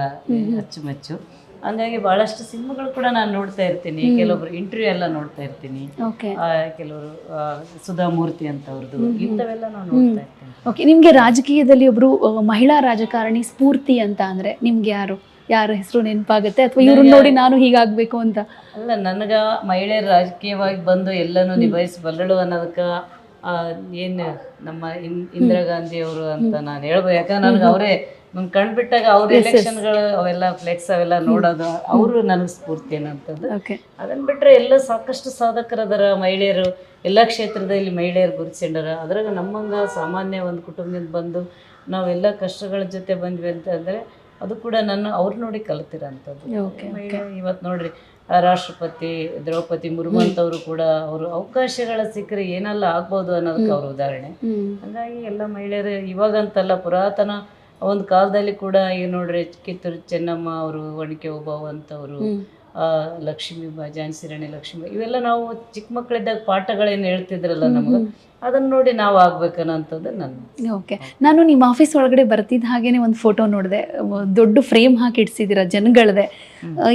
S2: ಅಚ್ಚುಮೆಚ್ಚು. ಹಂಗಾಗಿ ಭಾಳಷ್ಟು ಸಿನಿಮಾಗಳು ಕೂಡ ನಾನು ನೋಡ್ತಾ ಇರ್ತೀನಿ. ಕೆಲವೊಬ್ರು ಇಂಟರ್ವ್ಯೂ ಎಲ್ಲ ನೋಡ್ತಾ ಇರ್ತೀನಿ.
S1: ಓಕೆ
S2: ಆ, ಕೆಲವರು ಆ, ಸುಧಾಮೂರ್ತಿ ಅಂತ ಅವ್ರದ್ದು ಇಂಥವೆಲ್ಲ ನಾನು ನೋಡ್ತಾ ಇರ್ತೀನಿ.
S1: ಓಕೆ ನಿಮಗೆ ರಾಜಕೀಯದಲ್ಲಿ ಒಬ್ರು ಆ, ಮಹಿಳಾ ರಾಜಕಾರಣಿ ಸ್ಫೂರ್ತಿ ಅಂತ ಅಂದ್ರೆ ನಿಮ್ಗೆ ಯಾರು? ಯಾರ ಹೆಸರು ನೆನಪಾಗುತ್ತೆ? ಅಥವಾ ಇವ್ರನ್ನ ನೋಡಿ ನಾನು ಹೀಗಾಗಬೇಕು ಅಂತ?
S2: ಅಲ್ಲ ನನಗ ಮಹಿಳೆಯರು ರಾಜಕೀಯವಾಗಿ ಬಂದು ಎಲ್ಲನೂ ನಿಭಾಯಿಸಬಲ್ಲಳು ಅನ್ನೋದಕ್ಕೆ ಏನು ನಮ್ಮ ಇನ್ ಇಂದಿರಾ ಗಾಂಧಿ ಅವರು ಅಂತ ನಾನು ಹೇಳ್ಬೋದು. ಯಾಕಂದ್ರೆ ನನಗೆ ಅವರೇ ನನ್ ಕಂಡ್ಬಿಟ್ಟಾಗ ಅವ್ರ ಎಲೆಕ್ಷನ್ಗಳು ಅವೆಲ್ಲ ಫ್ಲೆಕ್ಸ್ ಅವೆಲ್ಲ ನೋಡೋದು ಅವರು ನನಗೆ ಸ್ಫೂರ್ತಿ ಏನಂತದ್ದು ಅದನ್ನ ಬಿಟ್ರೆ ಎಲ್ಲ ಸಾಕಷ್ಟು ಸಾಧಕರದರ ಮಹಿಳೆಯರು ಎಲ್ಲ ಕ್ಷೇತ್ರದಲ್ಲಿ ಮಹಿಳೆಯರು ಗುರುತಿಸ್ಕೊಂಡಾರ ಅದ್ರಾಗ ನಮ್ಮಂಗ ಸಾಮಾನ್ಯ ಒಂದು ಕುಟುಂಬದಿಂದ ಬಂದು ನಾವೆಲ್ಲ ಕಷ್ಟಗಳ ಜೊತೆ ಬಂದ್ವಿ ಅಂತಂದರೆ ಅದು ಕೂಡ ನನ್ನ ಅವ್ರು ನೋಡಿ ಕಲ್ತಿರೋಂಥದ್ದು. ಇವತ್ತು ನೋಡ್ರಿ ರಾಷ್ಟ್ರಪತಿ ದ್ರೌಪದಿ ಮುರ್ಮು ಅಂತವರು ಕೂಡ ಅವರು ಅವಕಾಶಗಳ ಸಿಕ್ಕರೆ ಏನೆಲ್ಲ ಆಗ್ಬೋದು ಅನ್ನೋದಕ್ಕೆ ಅವ್ರ ಉದಾಹರಣೆ. ಹಂಗಾಗಿ ಎಲ್ಲ ಮಹಿಳೆಯರು ಇವಾಗಂತಲ್ಲ ಪುರಾತನ ಒಂದು ಕಾಲದಲ್ಲಿ ಕೂಡ ಈಗ ನೋಡ್ರಿ ಕಿತ್ತೂರು ಚೆನ್ನಮ್ಮ ಅವರು ಒಣಕೆ ಓಬವ್ವ ಅಂತವರು ಆ, ಲಕ್ಷ್ಮೀ ಬಾ ಝಾನ್ಸಿ ರಾಣಿ ಲಕ್ಷ್ಮೀ ಇವೆಲ್ಲ ನಾವು ಚಿಕ್ಕ ಮಕ್ಕಳಿದ್ದಾಗ ಪಾಠಗಳೇನು ಹೇಳ್ತಿದ್ರಲ್ಲ ನಮ್ಗೆ? ಅದನ್ನ ನೋಡಿ ನಾವು ಆಗ್ಬೇಕನ್ನೋಂಥದ್ದು ನನ್ನ
S1: ಓಕೆ ನಾನು ನಿಮ್ಮ ಆಫೀಸ್ ಒಳಗಡೆ ಬರ್ತಿದ್ದ ಹಾಗೇನೆ ಒಂದು ಫೋಟೋ ನೋಡಿದೆ. ದೊಡ್ಡ ಫ್ರೇಮ್ ಹಾಕಿ ಇಡ್ಸಿದ್ದೀರಾ ಜನಗಳದೆ.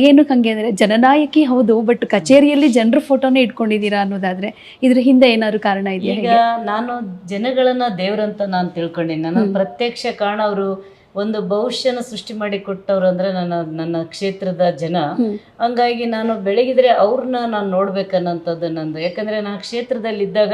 S1: ಏನಕ್ಕೆ ಹಂಗೆ ಅಂದರೆ ಜನನಾಯಕಿ ಹೌದು ಬಟ್ ಕಚೇರಿಯಲ್ಲಿ ಜನರ ಫೋಟೋನೇ ಇಟ್ಕೊಂಡಿದ್ದೀರಾ ಅನ್ನೋದಾದ್ರೆ ಇದ್ರ ಹಿಂದೆ ಏನಾದ್ರು ಕಾರಣ ಇದೆಯಾ
S2: ಈಗ ನಾನು ಜನಗಳನ್ನ ದೇವರಂತ ನಾನು ತಿಳ್ಕೊಂಡಿನಿ. ನನ್ನ ಪ್ರತ್ಯಕ್ಷ ಕಾರಣ ಅವರು ಒಂದು ಭವಿಷ್ಯನ ಸೃಷ್ಟಿ ಮಾಡಿ ಕೊಟ್ಟವ್ರು ಅಂದ್ರೆ ನನ್ನ ನನ್ನ ಕ್ಷೇತ್ರದ ಜನ. ಹಂಗಾಗಿ ನಾನು ಬೆಳಗಿದ್ರೆ ಅವ್ರನ್ನ ನಾನು ನೋಡ್ಬೇಕನ್ನೋಂಥದ್ದು ನಂದು. ಯಾಕಂದ್ರೆ ನಾನು ಕ್ಷೇತ್ರದಲ್ಲಿ ಇದ್ದಾಗ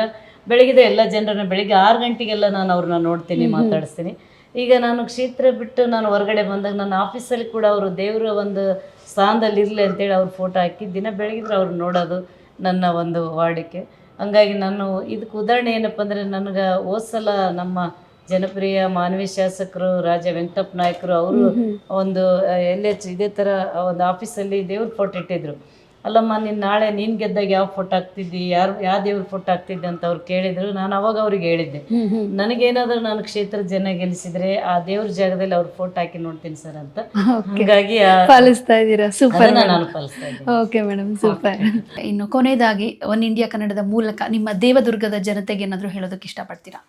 S2: ಬೆಳಗಿದ್ರೆ ಎಲ್ಲ ಜನರನ್ನ ಬೆಳಿಗ್ಗೆ ಆರು ಗಂಟೆಗೆಲ್ಲ ನಾನು ಅವ್ರನ್ನ ನೋಡ್ತೀನಿ ಮಾತಾಡಿಸ್ತೀನಿ. ಈಗ ನಾನು ಕ್ಷೇತ್ರ ಬಿಟ್ಟು ನಾನು ಹೊರಗಡೆ ಬಂದಾಗ ನನ್ನ ಆಫೀಸಲ್ಲಿ ಕೂಡ ಅವರು ದೇವರ ಒಂದು ಸ್ಥಾನದಲ್ಲಿ ಇರಲಿ ಅಂತೇಳಿ ಅವ್ರ ಫೋಟೋ ಹಾಕಿ ದಿನ ಬೆಳಗಿದ್ರೆ ಅವ್ರು ನೋಡೋದು ನನ್ನ ಒಂದು ವಾಡಿಕೆ. ಹಂಗಾಗಿ ನಾನು ಇದಕ್ಕೆ ಉದಾಹರಣೆ ಏನಪ್ಪ ಅಂದರೆ ನನಗೆ ಹೋದ್ ಸಲ ನಮ್ಮ ಜನಪ್ರಿಯ ಮಾನವಿ ಶಾಸಕರು ರಾಜ ವೆಂಕಟಪ್ಪ ನಾಯಕರು ಅವರು ಒಂದು ಎಲ್ ಎಚ್ ಇದೇ ಥರ ಒಂದು ಆಫೀಸಲ್ಲಿ ದೇವ್ರ ಫೋಟೋ ಇಟ್ಟಿದ್ರು. ಅಲ್ಲಮ್ಮ ನೀನು ನಾಳೆ ನೀನು ಗೆದ್ದಾಗ ಯಾವ ಫೋಟೋ ಹಾಕ್ತಿದ್ದಿ ಯಾರು ಯಾವ ದೇವ್ರ ಫೋಟೋ ಹಾಕ್ತಿದ್ದೆ ಅಂತ ಅವ್ರು ಕೇಳಿದ್ರು. ನಾನು ಅವಾಗ ಅವ್ರಿಗೆ ಹೇಳಿದ್ದೆ. ನನಗೇನಾದರೂ ನಾನು ಕ್ಷೇತ್ರ ಜನ ಗೆಲ್ಲಿಸಿದ್ರೆ ಆ ದೇವ್ರ ಜಾಗದಲ್ಲಿ ಅವ್ರ ಫೋಟೋ ಹಾಕಿ ನೋಡ್ತೀನಿ ಸರ್ ಅಂತ. ಹಾಗಾಗಿ
S1: ಪಾಲಿಸ್ತಾ ಇದ್ದೀರಾ? ಸೂಪರ್
S2: ನಾನು ಪಾಲಿಸ್ತಾ ಇದ್ದೀನಿ.
S1: ಓಕೆ ಮೇಡಮ್ ಸೂಪರ್ ಇನ್ನು ಕೊನೆಯದಾಗಿ ಒನ್ ಇಂಡಿಯಾ ಕನ್ನಡದ ಮೂಲಕ ನಿಮ್ಮ ದೇವದುರ್ಗದ ಜನತೆಗೆ ಏನಾದರೂ ಹೇಳೋದಕ್ಕೆ ಇಷ್ಟಪಡ್ತೀರಾ?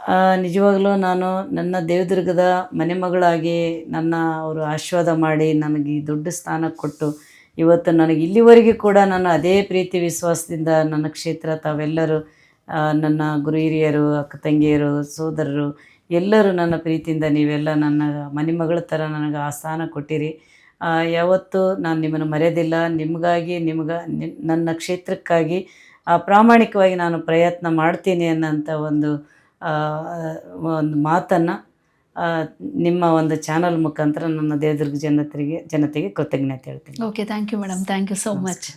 S2: ಆ, ನಿಜವಾಗ್ಲೂ ನಾನು ನನ್ನ ದೇವದುರ್ಗದ ಮನೆಮಗಳಾಗಿ ನನ್ನ ಅವರು ಆಶೀರ್ವಾದ ಮಾಡಿ ನನಗೆ ಈ ದೊಡ್ಡ ಸ್ಥಾನ ಕೊಟ್ಟು ಇವತ್ತು ನನಗೆ ಇಲ್ಲಿವರೆಗೂ ಕೂಡ ನಾನು ಅದೇ ಪ್ರೀತಿ ವಿಶ್ವಾಸದಿಂದ ನನ್ನ ಕ್ಷೇತ್ರ ತಾವೆಲ್ಲರೂ ನನ್ನ ಗುರು ಹಿರಿಯರು ಅಕ್ಕ ತಂಗಿಯರು, ಸೋದರರು, ಎಲ್ಲರೂ ನನ್ನ ಪ್ರೀತಿಯಿಂದ ನೀವೆಲ್ಲ ನನ್ನ ಮನೆ ಮಗಳ ಥರ ನನಗೆ ಆ ಸ್ಥಾನ ಕೊಟ್ಟಿರಿ ಯಾವತ್ತೂ ನಾನು ನಿಮ್ಮನ್ನು ಮರೆಯೋದಿಲ್ಲ. ನಿಮಗಾಗಿ, ನಿಮ್ಗೆ ನನ್ನ ಕ್ಷೇತ್ರಕ್ಕಾಗಿ ಪ್ರಾಮಾಣಿಕವಾಗಿ ನಾನು ಪ್ರಯತ್ನ ಮಾಡ್ತೀನಿ ಅನ್ನೋಂಥ ಒಂದು ಒಂದು ಮಾತನ್ನು ನಿಮ್ಮ ಒಂದು ಚಾನಲ್ ಮುಖಾಂತರ ನನ್ನ ದೇವದುರ್ಗ ಜನತೆಗೆ ಜನತೆಗೆ ಕೃತಜ್ಞತೆ ಹೇಳ್ತೀನಿ.
S1: Okay thank you madam thank you so much